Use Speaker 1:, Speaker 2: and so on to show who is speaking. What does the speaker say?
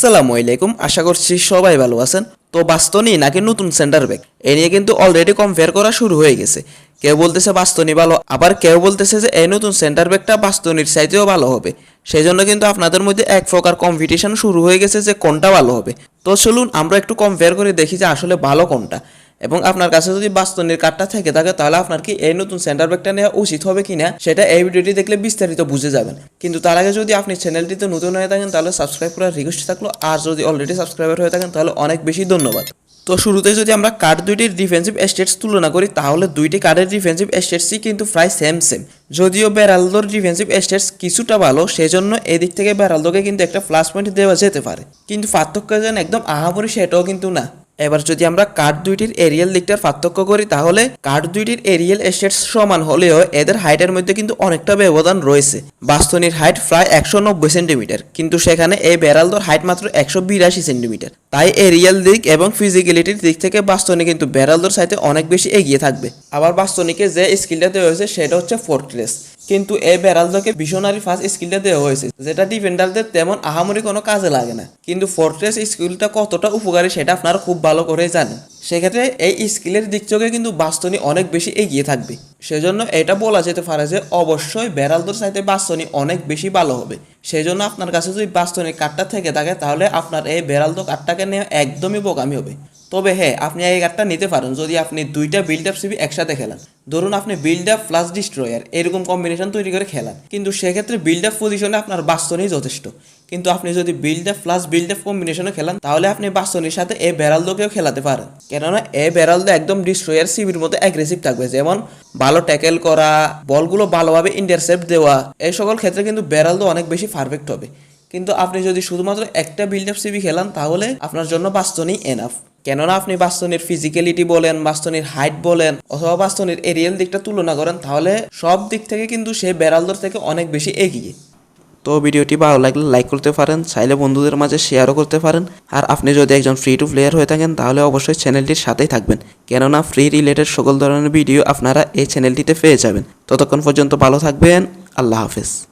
Speaker 1: আসসালামু আলাইকুম, আশা করছি সবাই ভালো আছেন। তো বাস্তনি নাকি নতুন সেন্টার ব্যাগ এ নিয়ে কিন্তু অলরেডি কম্পেয়ার করা শুরু হয়ে গেছে। কেউ বলতেছে বাস্তনি ভালো, আবার কেউ বলতেছে যে এই নতুন সেন্টার ব্যাগটা বাস্তনির সাইজেও ভালো হবে। সেই জন্য কিন্তু আপনাদের মধ্যে এক প্রকার কম্পিটিশন শুরু হয়ে গেছে যে কোনটা ভালো হবে। তো চলুন আমরা একটু কম্পেয়ার করে দেখি যে আসলে ভালো কোনটা। এবং আপনার কাছে যদি বাস্তনির কার্ডটা থেকে থাকে, তাহলে আপনার কি এই নতুন সেন্টার ব্যাগটা নেওয়া উচিত হবে কিনা, সেটা এই ভিডিওটি দেখলে বিস্তারিত বুঝে যাবেন। কিন্তু তার আগে যদি আপনি চ্যানেলটিতে নতুন হয়ে থাকেন, তাহলে সাবস্ক্রাইব করার রিকোয়েস্ট থাকল। আর যদি অলরেডি সাবস্ক্রাইবার হয়ে থাকেন, তাহলে অনেক বেশি ধন্যবাদ। তো শুরুতে যদি আমরা কার্ড দুইটির ডিফেন্সিভ স্টেটস তুলনা করি, তাহলে দুইটি কার্ডের ডিফেন্সিভ স্টেটসই কিন্তু প্রায় সেম সেম যদিও বেরালদোর ডিফেন্সিভ স্টেটস কিছুটা ভালো, সেজন্য এদিক থেকে বেরালদোকে কিন্তু একটা প্লাস পয়েন্ট দেওয়া যেতে পারে। কিন্তু পার্থক্য যেন একদম আহামরি সেটাও কিন্তু না। এবার যদি আমরা কার্ড দুইটির এরিয়াল দিকটার পার্থক্য করি, তাহলে কার্ড দুইটির এরিয়াল এস্টেটস সমান হলেও এদের হাইটের মধ্যে কিন্তু অনেকটা ব্যবধান রয়েছে। বাস্তনির হাইট প্রায় একশো নব্বই সেন্টিমিটার, কিন্তু সেখানে এই বেরালদোর হাইট মাত্র একশো বিরাশি সেন্টিমিটার। তাই এরিয়াল দিক এবং ফিজিক্যালিটির দিক থেকে বাস্তনি কিন্তু বেরালদোর সাথে অনেক বেশি এগিয়ে থাকবে। আবার বাস্তনিকে যে স্কিলটা দেওয়া হয়েছে, সেটা হচ্ছে ফোর্ট্রেস কিন্তু এই বেরালদোকে ভীষণারি ফার্স্ট স্কিলটা দেওয়া হয়েছে। যেটা ডিফেন্ডারদের তেমন আহামরি কোনো কাজে লাগে না। কিন্তু ফোর্ট্রেস স্কিলটা কতটা উপকারী সেটা আপনারা খুব ভালো করে জানেন। সেক্ষেত্রে এই স্কিলের দিক থেকে কিন্তু বাস্তনি অনেক বেশি এগিয়ে থাকবে। সেজন্য এটা বলা যেতে পারে যে অবশ্যই বেরালদোর সাথে বাস্তনি অনেক বেশি ভালো হবে। সেই জন্য আপনার কাছে যদি বাস্তনির কার্ডটা থেকে থাকে, তাহলে আপনার এই বেরালদো কার্ডটাকে নেওয়া একদমই বোকামি হবে। তবে হ্যাঁ আপনি এই কার্ডটা নিতে পারেন। যদি আপনি দুইটা বিল্ড আপ সিবি একসাথে খেলান। ধরুন আপনি বিল্ড আপ প্লাস ডিস্ট্রয়ার এরকম কম্বিনেশন তৈরি করে খেলান। কিন্তু সেক্ষেত্রে বিল্ড আপ পজিশনে আপনার বাস্তনই যথেষ্ট। কিন্তু আপনি যদি build up plus build up কম্বিনেশনে খেলান, তাহলে আপনি বাস্তনির সাথে এ বেরালদোকেও খেলাতে পারেন। কেননা এ বেরালদো একদম ডিস্ট্রয়ার সিবির মতো অ্যাগ্রেসিভ থাকবে। যেমন ভালো ট্যাকেল করা, বলগুলো ভালোভাবে ইন্টারসেপ্ট দেওয়া, এই সকল ক্ষেত্রে কিন্তু বেরালদো অনেক বেশি পারফেক্ট হবে। কিন্তু আপনি যদি শুধুমাত্র একটা বিল্ড আপ সিবি খেলান, তাহলে আপনার জন্য বাস্তনই এনাফ কেননা আপনি বাস্তনের ফিজিক্যালিটি বলেন, বাস্তনের হাইট বলেন, অথবা বাস্তনের এরিয়াল দিকটা তুলনা করেন, তাহলে সব দিক থেকে কিন্তু সে বেড়ালদর থেকে অনেক বেশি এগিয়ে। তো ভিডিওটি ভালো লাগলে লাইক করতে পারেন, চাইলে বন্ধুদের মাঝে শেয়ারও করতে পারেন। আর আপনি যদি একজন ফ্রি টু প্লেয়ার হয়ে থাকেন, তাহলে অবশ্যই চ্যানেলটির সাথেই থাকবেন। কেননা ফ্রি রিলেটেড সকল ধরনের ভিডিও আপনারা এই চ্যানেলটিতে পেয়ে যাবেন। ততক্ষণ পর্যন্ত ভালো থাকবেন, আল্লাহ হাফেজ।